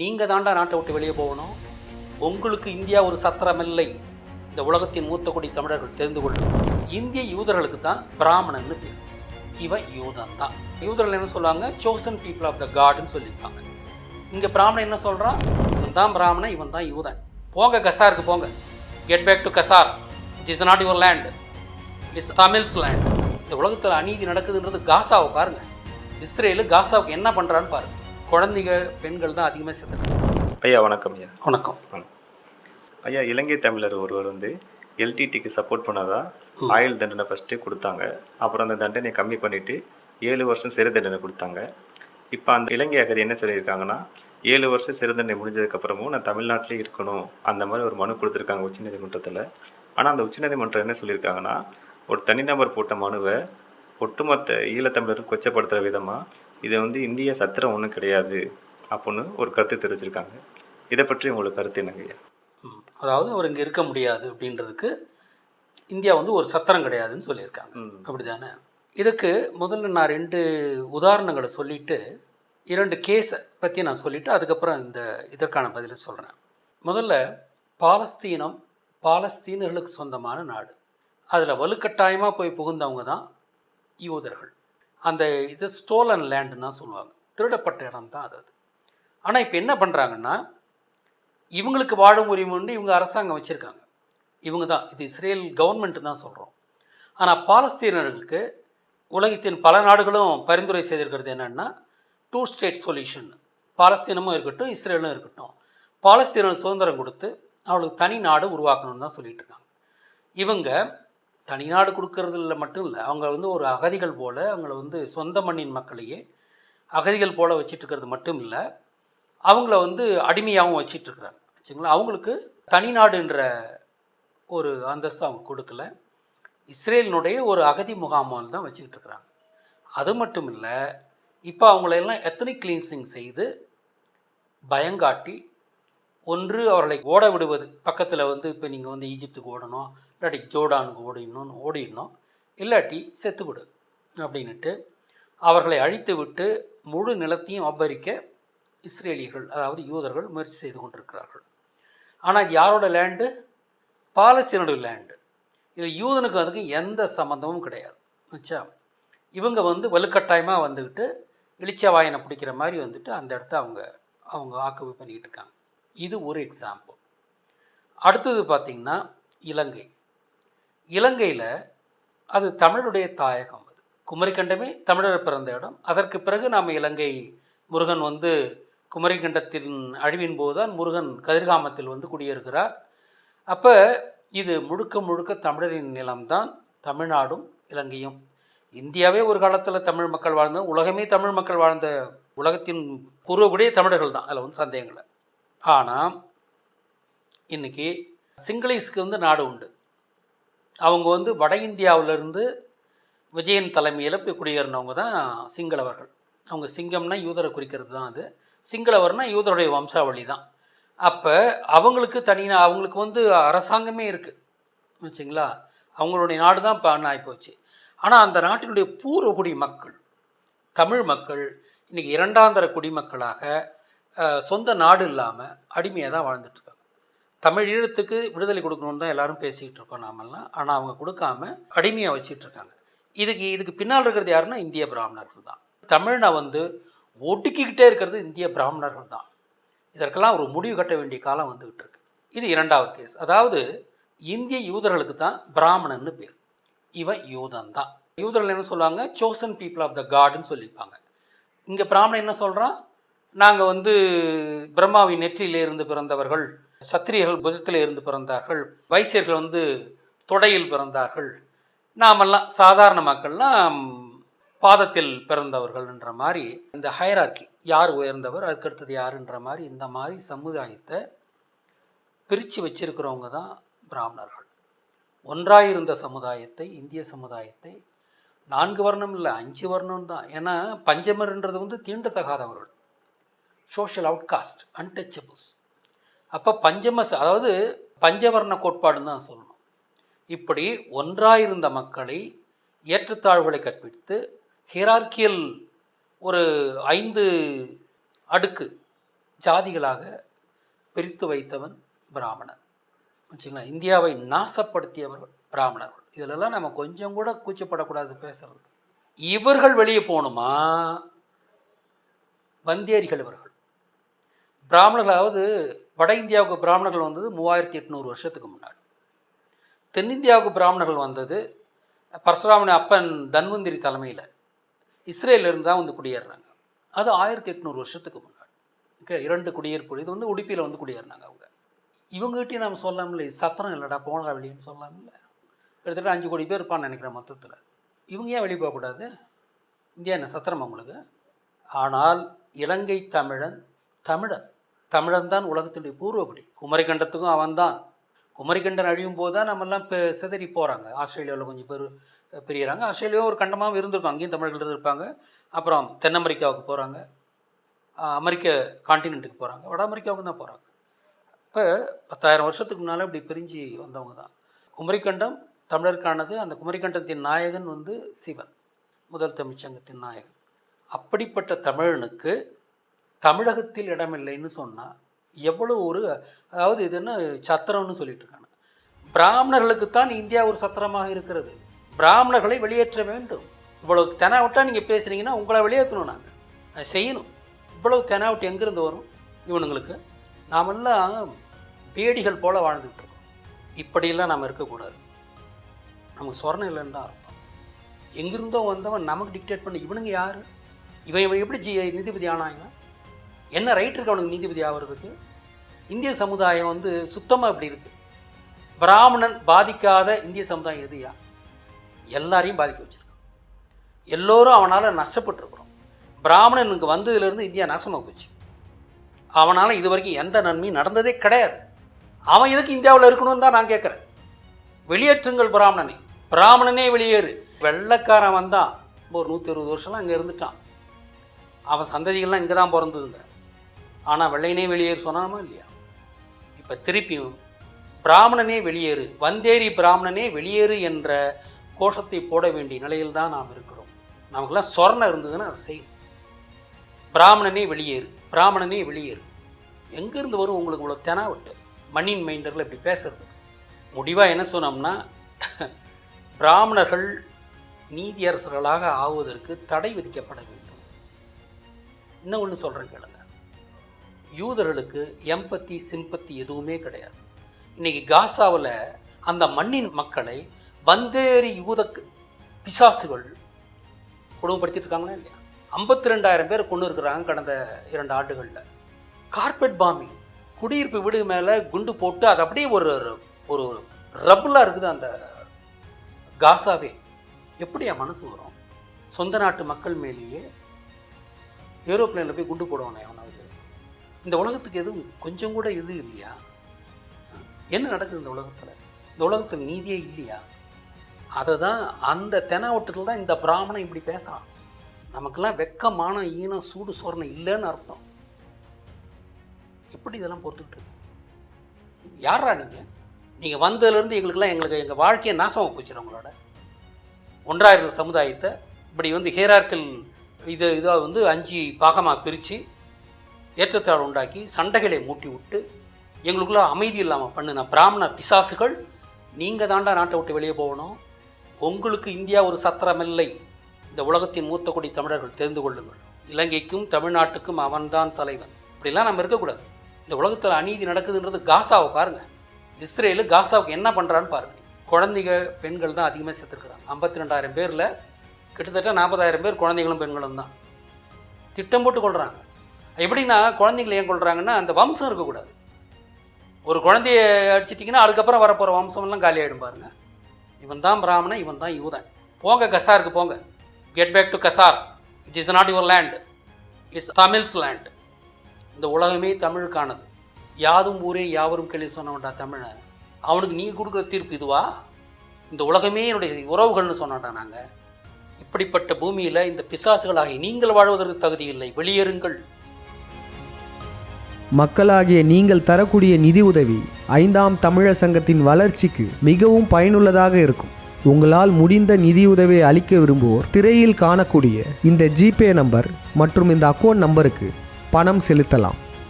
நீங்கள் தாண்டா நாட்டை விட்டு வெளியே போகணும். உங்களுக்கு இந்தியா ஒரு சத்திரமில்லை. இந்த உலகத்தின் மூத்த குடி தமிழர்கள் தெரிந்து கொள்ளும். இந்திய யூதர்களுக்கு தான் பிராமணன்னு பேர். இவன் யூதன் தான். யூதர்கள் என்ன சொல்லுவாங்க? சோசன் பீப்புள் ஆஃப் த காட்னு சொல்லியிருப்பாங்க இங்கே பிராமணன் என்ன சொல்கிறான் இவன் தான் பிராமணன் இவன் தான் யூதன். போங்க கசாருக்கு போங்க. Get back to Khazar it is not your land it's Tamils land இந்த உலகத்தில் அநீதி நடக்குதுன்றது காசாவை பாருங்க. இஸ்ரேலு காசாவுக்கு என்ன பண்ணுறான்னு பாருங்கள் குழந்தைங்க பெண்கள் தான் அதிகமாக செத்துறாங்க ஐயா வணக்கம் ஐயா. வணக்கம். ஐயா இலங்கை தமிழர் ஒருவர் வந்து எல்டிடிக்கு சப்போர்ட் பண்ணதா? ஆயுள் தண்டனை ஃபஸ்ட்டு கொடுத்தாங்க. அப்புறம் அந்த தண்டனையை கம்மி பண்ணிட்டு ஏழு வருஷம் சிறை தண்டனை கொடுத்தாங்க. இப்போ அந்த இலங்கை அகதி என்ன சொல்லியிருக்காங்கன்னா ஏழு வருஷம் சிறை தண்டனை முடிஞ்சதுக்கப்புறமும் நான் தமிழ்நாட்டிலே இருக்கணும். அந்த மாதிரி ஒரு மனு கொடுத்துருக்காங்க உச்சநீதிமன்றத்தில். ஆனால் அந்த உச்சநீதிமன்றம் என்ன சொல்லியிருக்காங்கன்னா ஒரு தனிநபர் போட்ட மனுவை ஒட்டுமொத்த ஈழத்தமிழரும் கொச்சப்படுத்துகிற விதமாக இதை வந்து இந்திய சத்திரம் ஒன்றும் கிடையாது அப்படின்னு ஒரு கருத்து தெரிவிச்சிருக்காங்க. இதை பற்றி உங்களுக்கு கருத்து என்னங்க ஐயா? ம். அதாவது அவர் இங்கே இருக்க முடியாது அப்படின்றதுக்கு இந்தியா வந்து ஒரு சத்திரம் கிடையாதுன்னு சொல்லியிருக்காங்க. ம். அப்படி தானே இதுக்கு முதல்ல நான் ரெண்டு உதாரணங்களை சொல்லிட்டு இரண்டு கேஸை பற்றி நான் சொல்லிவிட்டு அதுக்கப்புறம் இந்த இதற்கான பதிலை சொல்கிறேன் முதல்ல பாலஸ்தீனம் பாலஸ்தீனர்களுக்கு சொந்தமான நாடு. அதில் வலுக்கட்டாயமாக போய் புகுந்தவங்க தான் யூதர்கள். அந்த இது ஸ்டோலன் லேண்டுன்னு தான் சொல்லுவாங்க. திருடப்பட்ட இடம் தான் அது ஆனால் இப்போ என்ன பண்ணுறாங்கன்னா இவங்களுக்கு வாழும் உரிமைன்னு இவங்க அரசாங்கம் வச்சுருக்காங்க. இவங்க தான் இது இஸ்ரேல் கவர்மெண்ட்டு தான் சொல்கிறோம் ஆனால் பாலஸ்தீனர்களுக்கு உலகத்தின் பல நாடுகளும் பரிந்துரை செய்திருக்கிறது என்னென்னா டூ ஸ்டேட் சொல்யூஷன் பாலஸ்தீனமும் இருக்கட்டும் இஸ்ரேலும் இருக்கட்டும். பாலஸ்தீனம் சுதந்திரம் கொடுத்து அவளுக்கு தனி நாடு உருவாக்கணும்னு தான் சொல்லிகிட்டு இருக்காங்க. இவங்க தனிநாடு கொடுக்கறதுல மட்டும் இல்லை அவங்க வந்து ஒரு அகதிகள் போல் அவங்கள வந்து சொந்த மண்ணின் மக்களையே அகதிகள் போல் வச்சிட்ருக்கிறது மட்டும் இல்லை அவங்கள வந்து அடிமையாகவும் வச்சிட்ருக்குறாங்க. வச்சுங்களா அவங்களுக்கு தனிநாடுன்ற ஒரு அந்தஸ்து அவங்க கொடுக்கல. இஸ்ரேலினுடைய ஒரு அகதி முகாமால் தான் வச்சுக்கிட்டு இருக்கிறாங்க அது மட்டும் இல்லை இப்போ அவங்களெல்லாம் எத்தனை கிளீன்சிங் செய்து பயங்காட்டி ஒன்று அவர்களை ஓட விடுவது. பக்கத்தில் வந்து இப்போ நீங்கள் வந்து ஈஜிப்துக்கு ஓடணும் இல்லாட்டி ஜோர்டானுக்கு ஓடிடணும்னு ஓடிடணும். இல்லாட்டி செத்துவிடு அப்படின்னுட்டு அவர்களை அழித்து விட்டு முழு நிலத்தையும் அபரிக்க இஸ்ரேலியர்கள் அதாவது யூதர்கள் முயற்சி செய்து கொண்டிருக்கிறார்கள். ஆனால் இது யாரோட லேண்டு? பாலஸ்தீனோட லேண்டு. இது யூதனுக்கு அதுக்கு எந்த சம்மந்தமும் கிடையாது. வச்சா இவங்க வந்து வலுக்கட்டாயமாக வந்துக்கிட்டு இளிச்சவாயனை பிடிக்கிற மாதிரி வந்துட்டு அந்த இடத்த அவங்க அவங்க ஆக்குவை பண்ணிக்கிட்டு இருக்காங்க. இது ஒரு எக்ஸாம்பிள் அடுத்தது பார்த்திங்கன்னா இலங்கை. இலங்கையில் அது தமிழுடைய தாயகம் அது. குமரிக்கண்டமே தமிழர் பிறந்த இடம். அதற்கு பிறகு நாம் இலங்கை முருகன் வந்து குமரிக்கண்டத்தின் அழிவின் போது தான் முருகன் கதிர்காமத்தில் வந்து குடியேறுகிறார். அப்போ இது முழுக்க முழுக்க தமிழரின் நிலம்தான் தமிழ்நாடும் இலங்கையும். இந்தியாவே ஒரு காலத்தில் தமிழ் மக்கள் வாழ்ந்த உலகமே தமிழ் மக்கள் வாழ்ந்த உலகத்தின் பூர்வக்கூடிய தமிழர்கள் தான் அதில் வந்து சந்தேகங்களை ஆனால் இன்றைக்கி சிங்களீஸ்க்கு வந்து நாடு உண்டு. அவங்க வந்து வட இந்தியாவிலிருந்து விஜயன் தலைமையில் போய் குடியேறினவங்க தான் சிங்களவர்கள். அவங்க சிங்கம்னா யூதரை குறிக்கிறது தான் அது. சிங்களவர்னா யூதருடைய வம்சாவளி தான். அப்போ அவங்களுக்கு தனியா அவங்களுக்கு வந்து அரசாங்கமே இருக்குது வச்சுங்களா? அவங்களுடைய நாடு தான் இப்போ ஆகிப்போச்சு ஆனால் அந்த நாட்டினுடைய பூர்வகுடி மக்கள் தமிழ் மக்கள் இன்றைக்கி இரண்டாந்தர குடிமக்களாக சொந்த நாடு இல்லாமல் அடிமையாக தான் வாழ்ந்துட்டுருக்காங்க. தமிழ் ஈழத்துக்கு விடுதலை கொடுக்கணும்னு தான் எல்லோரும் பேசிக்கிட்டு இருக்கோம் நாமெல்லாம். ஆனால் அவங்க கொடுக்காம அடிமையாக வச்சுட்டு இருக்காங்க இதுக்கு இதுக்கு பின்னால் இருக்கிறது யாருன்னா இந்திய பிராமணர்கள் தான். தமிழனை வந்து ஒடுக்கிக்கிட்டே இருக்கிறது இந்திய பிராமணர்கள் தான். இதற்கெல்லாம் ஒரு முடிவு கட்ட வேண்டிய காலம் வந்துக்கிட்டு இருக்கு இது இரண்டாவது கேஸ். அதாவது இந்திய யூதர்களுக்கு தான் பிராமணன்னு பேர். இவன் யூதன் தான். யூதர்கள் என்ன சொல்லுவாங்க? சோசன் பீப்புள் ஆஃப் த காடுன்னு சொல்லியிருப்பாங்க இங்கே பிராமணன் என்ன சொல்கிறான் நாங்கள் வந்து பிரம்மாவின் நெற்றியிலே இருந்து பிறந்தவர்கள் சத்திரியர்கள் புஜத்திலே இருந்து பிறந்தார்கள் வைசியர்கள் வந்து தொடையில் பிறந்தார்கள். நாமெல்லாம் சாதாரண மக்கள்லாம் பாதத்தில் பிறந்தவர்கள்ன்ற மாதிரி இந்த ஹயரார்கி யார் உயர்ந்தவர் அதுக்கடுத்தது யாருன்ற மாதிரி இந்த மாதிரி சமுதாயத்தை பிரித்து வச்சிருக்கிறவங்க தான் பிராமணர்கள். ஒன்றாயிருந்த சமுதாயத்தை இந்திய சமுதாயத்தை நான்கு வர்ணம் இல்லை அஞ்சு வர்ணம் தான். ஏன்னா பஞ்சமர்ன்றது வந்து தீண்டத்தகாதவர்கள். சோஷியல் அவுட்காஸ்ட் அன்டச்சபிள்ஸ் அப்போ பஞ்சம அதாவது பஞ்சவர்ண கோட்பாடுன்னு தான் சொல்லணும். இப்படி ஒன்றாயிருந்த மக்களை ஏற்றத்தாழ்வுகளை கற்பித்து ஹிரார்கியல் ஒரு ஐந்து அடுக்கு ஜாதிகளாக பிரித்து வைத்தவன் பிராமணன். வச்சுங்களா இந்தியாவை நாசப்படுத்தியவர்கள் பிராமணர்கள் இதிலெல்லாம் நம்ம கொஞ்சம் கூட கூச்சப்படக்கூடாது பேசுறதுக்கு. இவர்கள் வெளியே போகணுமா? வந்தேரிகள் இவர்கள். பிராமணர்களாவது வட இந்தியாவுக்கு பிராமணர்கள் வந்தது மூவாயிரத்தி எட்நூறு வருஷத்துக்கு முன்னாடி. தென்னிந்தியாவுக்கு பிராமணர்கள் வந்தது பரசுராமன் அப்பன் தன்வந்திரி தலைமையில். இஸ்ரேலிருந்து தான் வந்து குடியேறுறாங்க. அது ஆயிரத்தி எட்நூறு வருஷத்துக்கு முன்னாடி. ஓகே இரண்டு குடியேற்பு இது வந்து உடுப்பியில் வந்து குடியேறினாங்க அவங்க. இவங்ககிட்டயும் நம்ம சொல்லாமல் சத்திரம் இல்லைடா போனடா வெளியேன்னு சொல்லாமல். கிட்டத்தட்ட அஞ்சு கோடி பேர் இருப்பான்னு நினைக்கிறேன் மொத்தத்தில். இவங்க ஏன் வெளியே போகக்கூடாது இந்தியா என்ன சத்திரம் அவங்களுக்கு ஆனால் இலங்கை தமிழன் தமிழன் தமிழன் தான் உலகத்தினுடைய பூர்வகுடி. குமரிக்கண்டத்துக்கும் அவன்தான். குமரிக்கண்டன் அழியும் போது தான் நம்மெல்லாம் இப்போ சிதறி போகிறாங்க ஆஸ்திரேலியாவில் கொஞ்சம் பேர் பிரியறாங்க. ஆஸ்திரேலியாவும் ஒரு கண்டமாகவும் இருந்திருக்கும். அங்கேயும் தமிழர்கள் இருந்திருப்பாங்க. அப்புறம் தென் அமெரிக்காவுக்கு போகிறாங்க அமெரிக்க காண்டினென்ட்டுக்கு போகிறாங்க வட அமெரிக்காவுக்கு தான் போகிறாங்க இப்போ பத்தாயிரம் வருஷத்துக்கு முன்னால் இப்படி பிரிஞ்சு வந்தவங்க தான். குமரிக்கண்டம் தமிழருக்கானது. அந்த குமரிக்கண்டத்தின் நாயகன் வந்து சிவன். முதல் தமிழ்ச்சங்கத்தின் நாயகன். அப்படிப்பட்ட தமிழனுக்கு தமிழகத்தில் இடமில்லைன்னு சொன்னால் எவ்வளோ ஒரு அதாவது இது என்ன சத்திரம்னு சொல்லிட்டு இருக்காங்க பிராமணர்களுக்குத்தான் இந்தியா ஒரு சத்திரமாக இருக்கிறது. பிராமணர்களை வெளியேற்ற வேண்டும். இவ்வளவு தெனாவட்டாக நீங்கள் பேசுகிறீங்கன்னா உங்களை வெளியேற்றணும் நாங்கள் அதை செய்யணும். இவ்வளவு தெனாவட்டு எங்கேருந்து வரும் இவனுங்களுக்கு? நாமெல்லாம் பேடிகள் போல் வாழ்ந்துட்டு இருக்கோம் இப்படியெல்லாம் நாம் இருக்கக்கூடாது. நமக்கு சொர்ணம் இல்லைன்னு தான் அர்த்தம். எங்கிருந்தோ வந்தவன் நமக்கு டிக்டேட் பண்ணி இவனுங்க யார்? இவன் இவன் எப்படி ஜி நீதிபதி ஆனாங்க என்ன ரைட் இருக்கு அவனுக்கு நீதிபதி ஆகிறதுக்கு இந்திய சமுதாயம் வந்து சுத்தமாக இப்படி இருக்குது பிராமணன் பாதிக்காத இந்திய சமுதாயம் எதுயா எல்லாரையும் பாதிக்க வச்சுருக்கான் எல்லோரும் அவனால் நஷ்டப்பட்டிருக்கிறோம். பிராமணனுக்கு வந்ததுலேருந்து இந்தியா நாசமாக போச்சு. அவனால் இது வரைக்கும் எந்த நன்மையும் நடந்ததே கிடையாது. அவன் எதுக்கு இந்தியாவில் இருக்கணும்னு தான் நான் கேட்குறேன் வெளியேற்றுங்கள் பிராமணனை. பிராமணனே வெளியேறு. வெள்ளைக்காரன் வந்தான். ஒரு நூற்றி இருபது வருஷம்லாம் அங்கே இருந்துட்டான். அவன் சந்ததிகள்லாம் இங்கே தான் பிறந்ததுங்க. ஆனால் வெள்ளையனே வெளியேறு சொன்னாமா இல்லையா? இப்போ திருப்பியும் பிராமணனே வெளியேறு வந்தேரி பிராமணனே வெளியேறு என்ற கோஷத்தை போட வேண்டிய நிலையில் தான் நாம் இருக்கிறோம். நமக்கெல்லாம் சொர்ணம் இருந்ததுன்னா அதை செய்யும் பிராமணனே வெளியேறு பிராமணனே வெளியேறு. எங்கேருந்து வரும் உங்களுக்கு இவ்வளோ தெனாவட்டு? மண்ணின் மைண்டரில் இப்படி பேசுறது. முடிவாக என்ன சொன்னோம்னா பிராமணர்கள் நீதியரசர்களாக ஆவதற்கு தடை விதிக்கப்பட வேண்டும். இன்னும் ஒன்று சொல்கிறேன் கேளுங்க. யூதர்களுக்கு எம்பத்தி சிம்பத்தி எதுவுமே கிடையாது. இன்னைக்கு காசாவில் அந்த மண்ணின் மக்களை வந்தேறி யூத பிசாசுகள் கொடுமைப்படுத்திட்டு இருக்காங்களா இல்லையா? ஐம்பத்தி ரெண்டாயிரம் பேர் கொண்டு இருக்கிறாங்க கடந்த இரண்டு ஆண்டுகளில். கார்பெட் பாம்பிங் குடியிருப்பு வீடு மேலே குண்டு போட்டு அது அப்படியே ஒரு ஒரு ரபுலாக இருக்குது அந்த காசாவே. எப்படி என் மனசு வரும்? சொந்த நாட்டு மக்கள் மேலேயே ஏரோப்ளேனில் போய் குண்டு போடுவானே அவனை. இந்த உலகத்துக்கு எதுவும் கொஞ்சம் கூட இது இல்லையா? என்ன நடக்குது இந்த உலகத்தில்? இந்த உலகத்தில் நீதியே இல்லையா? அதை தான் அந்த தெனாவட்டத்தில் தான் இந்த பிராமணன் இப்படி பேசுகிறான் நமக்கெல்லாம் வெக்கமான ஈனம் சூடு சோரணை இல்லைன்னு அர்த்தம். எப்படி இதெல்லாம் பொறுத்துக்கிட்டு யாரா நீங்கள் நீங்கள் வந்ததுலேருந்து எங்களுக்கெல்லாம் எங்களுக்கு எங்கள் வாழ்க்கையை நாசமாக போச்சுரு உங்களோட. ஒன்றாயிரம் சமுதாயத்தை இப்படி வந்து ஹேரார்கல் இது இதாக வந்து அஞ்சு பாகமாக பிரித்து ஏற்றத்தாழ் உண்டாக்கி சண்டைகளை மூட்டி விட்டு எங்களுக்குள்ள அமைதி இல்லாமல் பண்ணின பிராமண பிசாசுகள் நீங்கள் தாண்டா நாட்டை விட்டு வெளியே போகணும். உங்களுக்கு இந்தியா ஒரு சத்திரமில்லை. இந்த உலகத்தின் மூத்த குடி தமிழர்கள் தெரிந்து கொள்ளுங்கள். இலங்கைக்கும் தமிழ்நாட்டுக்கும் அவன்தான் தலைவன். இப்படிலாம் நம்ம இருக்கக்கூடாது. இந்த உலகத்தில் அநீதி நடக்குதுன்றது காசாவை பாருங்கள் இஸ்ரேலு காசாவுக்கு என்ன பண்ணுறான்னு பாருங்கள் குழந்தைங்க பெண்கள் தான் அதிகமாக சேர்த்துருக்குறாங்க. ஐம்பத்தி ரெண்டாயிரம் பேரில் கிட்டத்தட்ட நாற்பதாயிரம் பேர் குழந்தைகளும் பெண்களும் தான் திட்டம் போட்டு கொள்கிறாங்க எப்படின்னா குழந்தைங்களை ஏன் கொள்கிறாங்கன்னா அந்த வம்சம் இருக்கக்கூடாது. ஒரு குழந்தைய அடிச்சிட்டிங்கன்னா அதுக்கப்புறம் வரப்போகிற வம்சமெல்லாம் காலியாகிடும் பாருங்க. இவன் தான் பிராமணன் இவன் தான் யூதன். போங்க கசாருக்கு போங்க. Get back to Khazar it is not your land it's Tamils land இந்த உலகமே தமிழுக்கானது. யாதும் ஊரே யாவரும் கேள்வி சொன்னவன்டா தமிழன். அவனுக்கு நீ கொடுக்குற தீர்ப்பு இதுவா? இந்த உலகமே என்னுடைய உறவுகள்னு சொன்னான்டா நாங்கள் இப்படிப்பட்ட பூமியில் இந்த பிசாசுகளாகி நீங்கள் வாழ்வதற்கு தகுதி இல்லை. வெளியேறுங்கள். மக்களாகிய நீங்கள் தரக்கூடிய நிதி உதவி ஐந்தாம் தமிழர் சங்கத்தின் வளர்ச்சிக்கு மிகவும் பயனுள்ளதாக இருக்கும். உங்களால் முடிந்த நிதியுதவியை அளிக்க விரும்புவோர் திரையில் காணக்கூடிய இந்த ஜிபே நம்பர் மற்றும் இந்த அக்கௌண்ட் நம்பருக்கு பணம் செலுத்தலாம்.